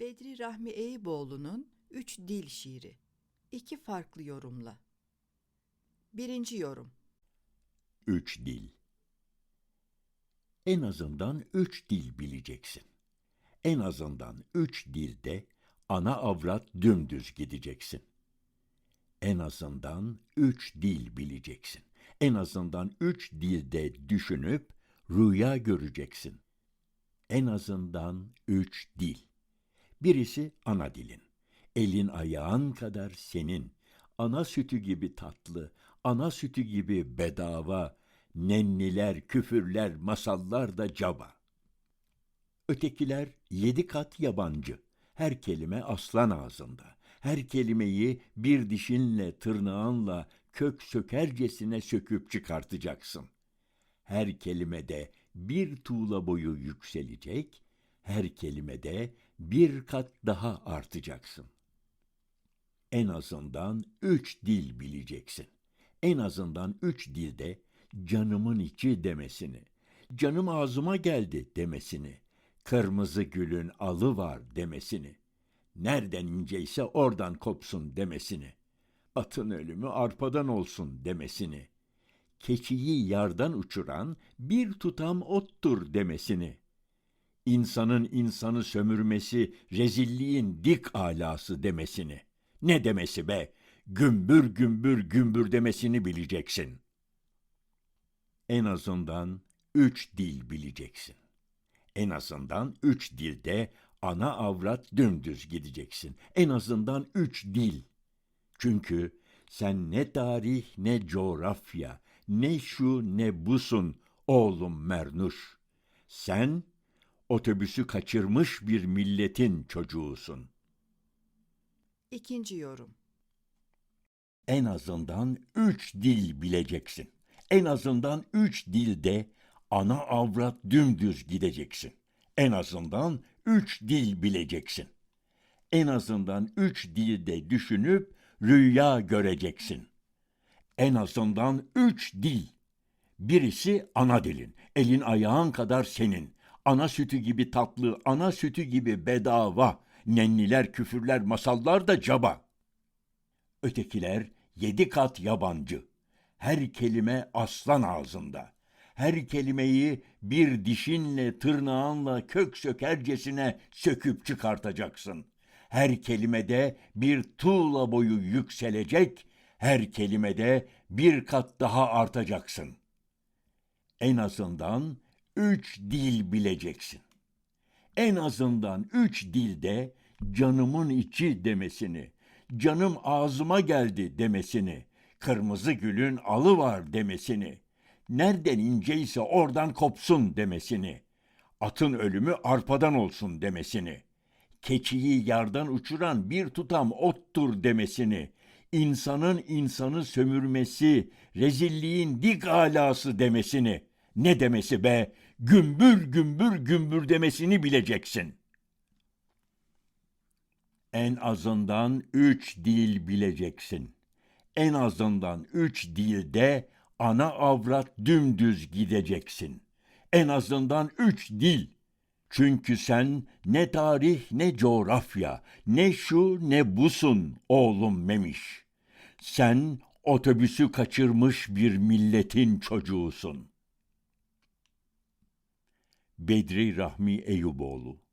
Bedri Rahmi Eyüboğlu'nun Üç Dil Şiiri. İki farklı yorumla. Birinci yorum. Üç dil. En azından üç dil bileceksin. En azından üç dilde ana avrat dümdüz gideceksin. En azından üç dil bileceksin. En azından üç dilde düşünüp rüya göreceksin. En azından üç dil. Birisi ana dilin. Elin ayağın kadar senin. Ana sütü gibi tatlı, ana sütü gibi bedava, nenniler, küfürler, masallar da caba. Ötekiler yedi kat yabancı. Her kelime aslan ağzında. Her kelimeyi bir dişinle, tırnağınla kök sökercesine söküp çıkartacaksın. Her kelimede bir tuğla boyu yükselecek, her kelimede bir kat daha artacaksın. En azından üç dil bileceksin. En azından üç dilde canımın içi demesini, canım ağzıma geldi demesini, kırmızı gülün alı var demesini, nereden inceyse oradan kopsun demesini, atın ölümü arpadan olsun demesini, keçiyi yardan uçuran bir tutam ottur demesini, insanın insanı sömürmesi rezilliğin dik alası demesini, ne demesi be, gümbür gümbür gümbür demesini bileceksin. En azından üç dil bileceksin. En azından üç dilde ana avrat dümdüz gideceksin. En azından üç dil. Çünkü sen ne tarih ne coğrafya, ne şu ne busun oğlum Mernuş. Sen otobüsü kaçırmış bir milletin çocuğusun. İkinci yorum. En azından üç dil bileceksin. En azından üç dilde ana avrat dümdüz gideceksin. En azından üç dil bileceksin. En azından üç dilde düşünüp rüya göreceksin. En azından üç dil. Birisi ana dilin, elin ayağın kadar senin. Ana sütü gibi tatlı, ana sütü gibi bedava. Nenniler, küfürler, masallar da caba. Ötekiler yedi kat yabancı. Her kelime aslan ağzında. Her kelimeyi bir dişinle, tırnağınla kök sökercesine söküp çıkartacaksın. Her kelimede bir tuğla boyu yükselecek, her kelimede bir kat daha artacaksın. En azından üç dil bileceksin. En azından üç dilde canımın içi demesini, canım ağzıma geldi demesini, kırmızı gülün alı var demesini, nereden inceyse oradan kopsun demesini, atın ölümü arpadan olsun demesini, keçiyi yardan uçuran bir tutam ottur demesini, insanın insanı sömürmesi, rezilliğin dik alası demesini, ne demesi be, gümbür gümbür gümbür demesini bileceksin. En azından üç dil bileceksin. En azından üç dilde ana avrat dümdüz gideceksin. En azından üç dil. Çünkü sen ne tarih ne coğrafya, ne şu ne busun oğlum Memiş. Sen otobüsü kaçırmış bir milletin çocuğusun. Bedri Rahmi Eyüboğlu